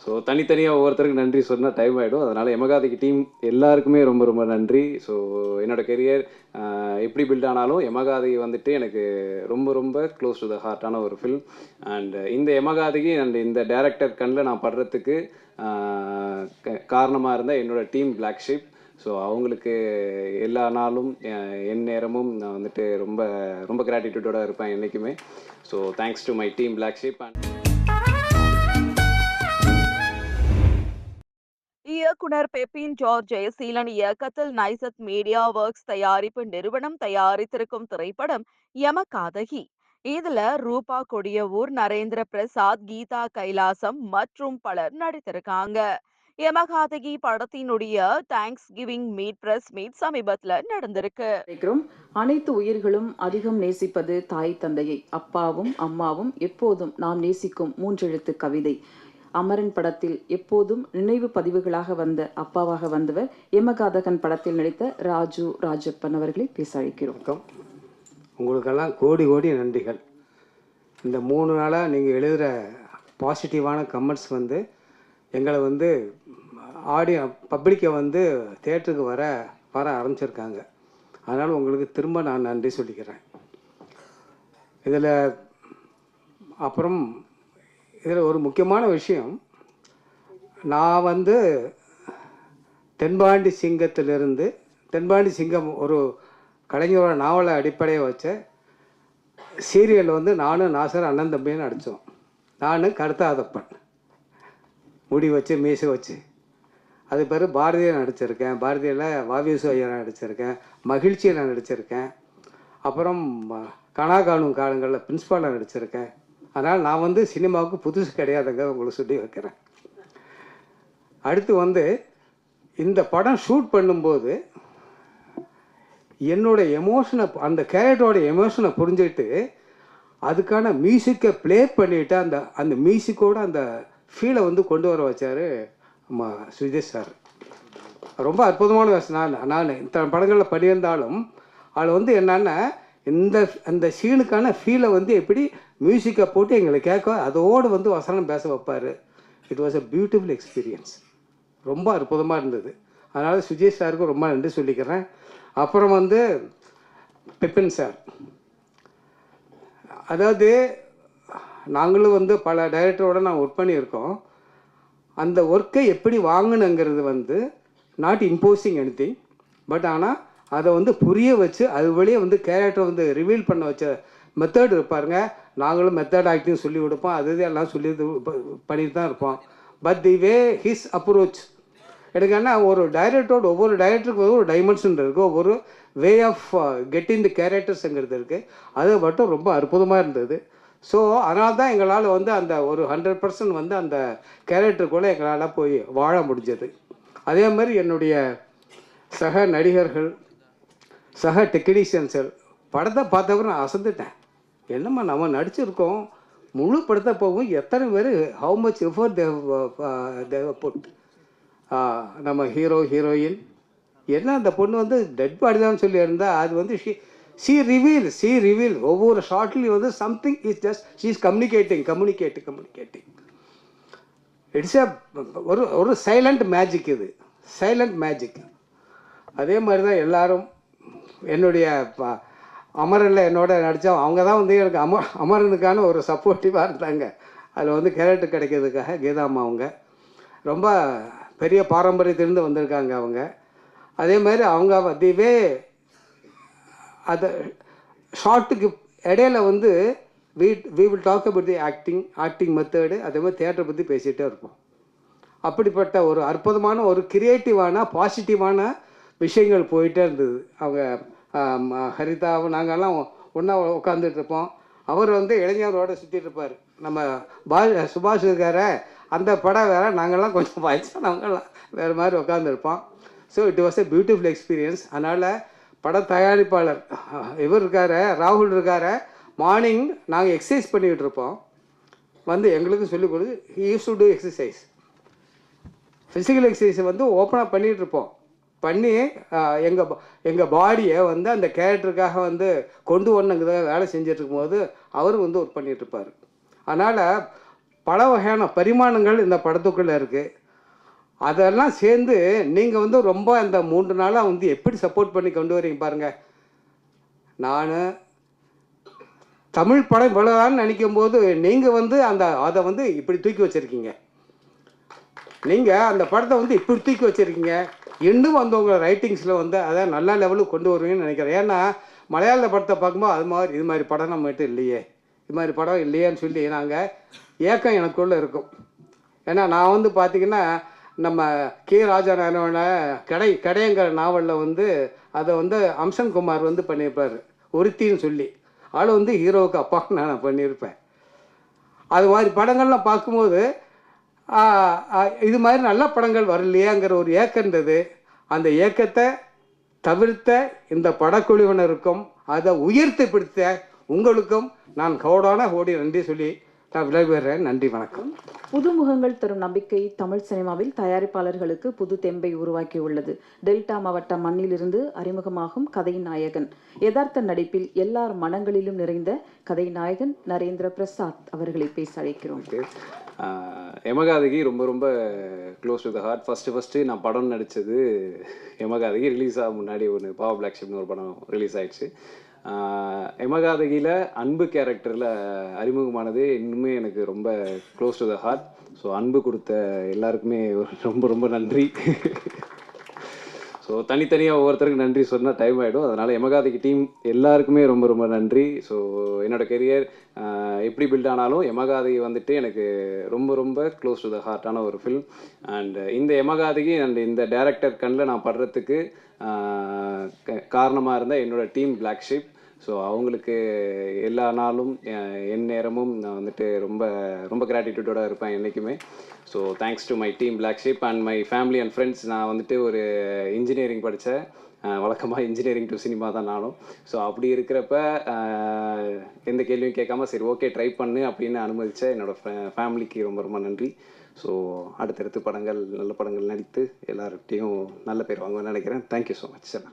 So தனித்தனியாக ஒவ்வொருத்தருக்கு நன்றி சொன்னால் டைம் ஆகிடும் அதனால் எமகாதிக்கு டீம் எல்லாருக்குமே ரொம்ப ரொம்ப நன்றி. ஸோ என்னோட கெரியர் எப்படி பில்ட் ஆனாலும் எமகாதி வந்துட்டு எனக்கு ரொம்ப ரொம்ப க்ளோஸ் டு த ஹார்ட்டான ஒரு ஃபில்ம் அண்ட் இந்த எமகாதிக்கு அண்ட் இந்த டேரக்டர் கண்ணில் நான் படுறதுக்கு காரணமாக இருந்தால் என்னோட டீம் பிளாக் ஷிப் ஸோ அவங்களுக்கு எல்லா நாளும் என் நேரமும் நான் வந்துட்டு ரொம்ப ரொம்ப கிராட்டிடியூடோட இருப்பேன் என்றைக்குமே so thanks to my team black sheep and இயக்குனர் பெப்பின் ஜார்ஜ் ஜெயசீலன் இயக்கத்தில் நைசத் மீடியா ஒர்க்ஸ் தயாரிப்பு நிறுவனம் தயாரித்திருக்கும் திரைப்படம் யமகாதகி. இதுல ரூபா கொடியவூர் நரேந்திர பிரசாத் கீதா கைலாசம் மற்றும் பலர் நடித்திருக்காங்க. யமகாதகி படத்தினுடைய thanks giving meet press meet சமீபத்துல நடந்திருக்கு. அனைத்து உயிர்களும் அதிகம் நேசிப்பது தாய் தந்தையை அப்பாவும் அம்மாவும் எப்போதும் நாம் நேசிக்கும் மூன்றெழுத்து கவிதை. அமரன் படத்தில் எப்போதும் நினைவு பதிவுகளாக வந்த அப்பாவாக வந்தவர் எமகாதகன் படத்தில் நடித்த ராஜு ராஜப்பன் அவர்களை பேச அழைக்கிறோம். உங்களுக்கெல்லாம் கோடி கோடி நன்றிகள். இந்த மூணு நாளாக நீங்கள் எழுதுகிற பாசிட்டிவான கமெண்ட்ஸ் வந்து எங்களை வந்து ஆடியோ பப்ளிக்கை வந்து தேட்டருக்கு வர வர ஆரம்பிச்சிருக்காங்க. அதனால் உங்களுக்கு திரும்ப நான் நன்றி சொல்லிக்கிறேன். இதில் அப்புறம் இதில் ஒரு முக்கியமான விஷயம். நான் வந்து தென்பாண்டி சிங்கத்திலிருந்து தென்பாண்டி சிங்கம் ஒரு கலைஞரோட நாவலை அடிப்படையை வச்ச சீரியல் வந்து நானும் நாசர் அண்ணன் தம்பியும் நடித்தோம். நான் கருத்தாதப்பன். முடி வச்சு மீசை வச்சு. அது பேர் பாரதியை நடிச்சிருக்கேன். பாரதியில் வாவியசு ஐயா நடிச்சிருக்கேன். மகிழ்ச்சியை நான் நடிச்சிருக்கேன். அப்புறம் கனாகாணும் கனா காணும் காலங்களில் பிரின்ஸ்பாலாக நடிச்சிருக்கேன். அதனால் நான் வந்து சினிமாவுக்கு புதுசு கிடையாதுங்க உங்களுக்கு சொல்லி வைக்கிறேன். அடுத்து வந்து இந்த படம் ஷூட் பண்ணும்போது என்னோட எமோஷனை அந்த கேரக்டரோட எமோஷனை புரிஞ்சுக்கிட்டு அதுக்கான மியூசிக்கை ப்ளே பண்ணிவிட்டு அந்த அந்த மியூசிக்கோட அந்த ஃபீலை வந்து கொண்டு வர வச்சார் நம்ம சுஜய் சார் ரொம்ப அற்புதமான வேஷம் நான் நான் இத்தனை படங்களில் பண்ணியிருந்தாலும் அதில் வந்து என்னென்னா இந்த அந்த சீனுக்கான ஃபீலை வந்து எப்படி மியூசிக்கை போட்டு எங்களை கேட்க அதோடு வந்து வசனம் பேச வைப்பார். It was a beautiful experience ரொம்ப அற்புதமாக இருந்தது. அதனால் சுஜய் சாருக்கும் ரொம்ப நன்றி சொல்லிக்கிறேன். அப்புறம் வந்து பிபின் சார். அதாவது நாங்களும் வந்து பல டைரக்டரோட நான் ஒர்க் பண்ணியிருக்கோம். அந்த ஒர்க்கை எப்படி வாங்கணுங்கிறது வந்து நாட் இம்போசிங் எனிதிங் பட் ஆனால் அதை வந்து புரிய வச்சு அது வழியே வந்து கேரக்டரை வந்து ரிவீல் பண்ண வச்ச மெத்தட் இருப்பாருங்க நாங்களும் மெத்தட் ஆக்டிங் சொல்லி கொடுப்போம். அது இது எல்லாம் சொல்லி பண்ணிட்டு தான் இருப்போம். But the way his approach எனக்கு என்ன ஒரு டைரக்டரோட ஒவ்வொரு டைரக்டருக்கு ஒரு டைமென்ஷன் இருக்குது ஒவ்வொரு வே ஆஃப் கெட்டிங் தி கேரக்டர்ஸுங்கிறது இருக்குது அது மட்டும் ரொம்ப அற்புதமாக இருந்தது. ஸோ அதனால தான் எங்களால் வந்து அந்த ஒரு ஹண்ட்ரட் பர்சன்ட் வந்து அந்த கேரக்டருக்குள்ளே எங்களால் போய் வாழ முடிஞ்சது. அதே மாதிரி என்னுடைய சக நடிகர்கள் சக சார் படத்தை பார்த்தவரை நான் அசந்துட்டேன். என்னம்மா நம்ம நடிச்சிருக்கோம். முழு படத்தை போகும் எத்தனை பேர் ஹவு மச் எஃபோர்ட் தேவ் தேவ புட் நம்ம ஹீரோ ஹீரோயின் என்ன அந்த பொண்ணு வந்து டெட் பாடி தான் சொல்லியிருந்தா அது வந்து she see reveal see reveal ஒவ்வொரு ஷார்ட்லேயும் வந்து something is just she is communicating communicating communicating it's a ஒரு ஒரு சைலண்ட் மேஜிக் இது. சைலண்ட் மேஜிக் அதே மாதிரி தான் எல்லாரும் என்னுடைய ப- அமரனில் என்னோட நடித்தா அவங்க தான் வந்து எனக்கு அம அமரனுக்கான ஒரு சப்போர்ட்டிவாக இருந்தாங்க. அதில் வந்து கேரக்டர் கிடைக்கிறதுக்காக கீதாம்மா அவங்க. ரொம்ப பெரிய பாரம்பரியத்திலிருந்து வந்திருக்காங்க அவங்க. அதே மாதிரி அவங்க அதுவே அதை ஷார்ட்டுக்கு இடையில வந்து we we will talk about the acting acting method அதே மாதிரி தேட்டரை பற்றி பேசிகிட்டே இருப்போம். அப்படிப்பட்ட ஒரு அற்புதமான ஒரு கிரியேட்டிவான பாசிட்டிவான விஷயங்கள் போயிட்டே இருந்தது. அவங்க ஹரிதாவும் நாங்கள்லாம் ஒன்றா உட்காந்துட்டு இருப்போம் அவர் வந்து இளைஞரோட சுற்றிட்டு இருப்பார் நம்ம பா சுபாஷ் இருக்கார அந்த படம் வேற நாங்கள்லாம் கொஞ்சம் வயசானவங்கலாம் வேறு மாதிரி உட்காந்துருப்போம் so it was a beautiful experience அதனால் பட தயாரிப்பாளர் இவர் இருக்கார் ராகுல் இருக்கார. மார்னிங் நாங்கள் எக்ஸசைஸ் பண்ணிக்கிட்டு இருப்போம் வந்து எங்களுக்கு சொல்லிக் கொடுத்து he use to do exercise physical எக்ஸசைஸை வந்து ஓப்பனாக பண்ணிகிட்டு இருப்போம் பண்ணி எங்கள் எங்கள் பாடியை வந்து அந்த கேரக்டருக்காக வந்து கொண்டு வரணுங்கிறத வேலை செஞ்சுட்டு இருக்கும்போது அவரும் வந்து ஒர்க் பண்ணிகிட்ருப்பார் அதனால் பல வகையான பரிமாணங்கள் இந்த படத்துக்குள்ளே இருக்குது அதெல்லாம் சேர்ந்து நீங்கள் வந்து ரொம்ப அந்த மூன்று நாளாக வந்து எப்படி சப்போர்ட் பண்ணி கொண்டு வரீங்க பாருங்கள் நான் தமிழ் படம் இவ்வளோதான்னு நினைக்கும் போது நீங்கள் வந்து அந்த அதை வந்து இப்படி தூக்கி வச்சுருக்கீங்க. நீங்கள் அந்த படத்தை வந்து இப்படி தூக்கி வச்சுருக்கீங்க. இன்னும் வந்து உங்கள் ரைட்டிங்ஸில் வந்து அதை நல்ல லெவலுக்கு கொண்டு வருவீங்கன்னு நினைக்கிறேன். ஏன்னா மலையாள படத்தை பார்க்கும்போது அது மாதிரி இது மாதிரி படம் நம்மகிட்ட இல்லையே. இது மாதிரி படம் இல்லையேன்னு சொல்லி நாங்கள் ஏக்கம் எனக்குள்ளே இருக்கும். ஏன்னா நான் வந்து பார்த்தீங்கன்னா நம்ம கே. ராஜா நாராயண கடை கடைங்கிற நாவலில் வந்து அதை வந்து அம்சன் குமார் வந்து பண்ணியிருப்பார். ஒருத்தின்னு சொல்லி. ஆள் வந்து ஹீரோவுக்கு அப்பா நான் பண்ணியிருப்பேன். அது மாதிரி படங்கள்லாம் பார்க்கும்போது இது மாதிரி நல்ல படங்கள் வரலையாங்கிற ஒரு ஏக்கன்றது அந்த ஏக்கத்தை தவிர்த்த இந்த படக்குழுவினருக்கும் அதை உயர்த்தி பிடித்த உங்களுக்கும் நான் கோடான ஓடி நன்றி சொல்லி நான் விளைவுகிறேன் நன்றி வணக்கம். புதுமுகங்கள் தரும் நம்பிக்கை தமிழ் சினிமாவில் தயாரிப்பாளர்களுக்கு புது தெம்பை உருவாக்கியுள்ளது. டெல்டா மாவட்ட மண்ணிலிருந்து அறிமுகமாகும் கதை நாயகன். யதார்த்த நடிப்பில் எல்லார் மனங்களிலும் நிறைந்த கதை நாயகன் நரேந்திர பிரசாத் அவர்களை பேச அழைக்கிறோம். எமகாதகி ரொம்ப ரொம்ப close to the heart first first நான் படம் நடித்தது எமகாதகி ரிலீஸ் ஆக முன்னாடி ஒன்று பாவ பிளாக் ஷிப்னு ஒரு படம் ரிலீஸ் ஆயிடுச்சு. எமகாதகியில் அன்பு கேரக்டரில் அறிமுகமானது இன்னுமே எனக்கு ரொம்ப close to the heart so அன்பு கொடுத்த எல்லாருக்குமே ரொம்ப ரொம்ப நன்றி. ஸோ தனித்தனியாக ஒவ்வொருத்தருக்கு நன்றி சொன்னால் டைம் ஆகிடும் அதனால் எமகாதிக்கு டீம் எல்லாருக்குமே ரொம்ப ரொம்ப நன்றி. ஸோ என்னோட கெரியர் எப்படி பில்ட் ஆனாலும் எமகாதி வந்துட்டு எனக்கு ரொம்ப ரொம்ப க்ளோஸ் டு த ஹார்ட்டான ஒரு ஃபில்ம் அண்ட் இந்த எமகாதிக்கு அண்ட் இந்த டேரக்டர் கண்ணில் நான் படுறதுக்கு காரணமாக இருந்த என்னோடய டீம் பிளாக் ஷிப் ஸோ அவங்களுக்கு எல்லா நாளும் என் நேரமும் நான் வந்துட்டு ரொம்ப ரொம்ப கிராட்டிடியூடோட இருப்பேன் என்றைக்குமே so thanks to my team black sheep and my family and friends நான் வந்துட்டு ஒரு இன்ஜினியரிங் படித்தேன் வழக்கமாக இன்ஜினியரிங் டு சினிமா தான் நானும். ஸோ அப்படி இருக்கிறப்ப எந்த கேள்வியும் கேட்காம சரி ஓகே ட்ரை பண்ணு அப்படின்னு அனுமதிச்ச என்னோட ஃபேமிலிக்கு ரொம்ப ரொம்ப நன்றி. ஸோ அடுத்தடுத்து படங்கள் நல்ல படங்கள் நடித்து எல்லார்கிட்டையும் நல்ல பேர் வாங்குவேன்னு நினைக்கிறேன். Thank you so much sir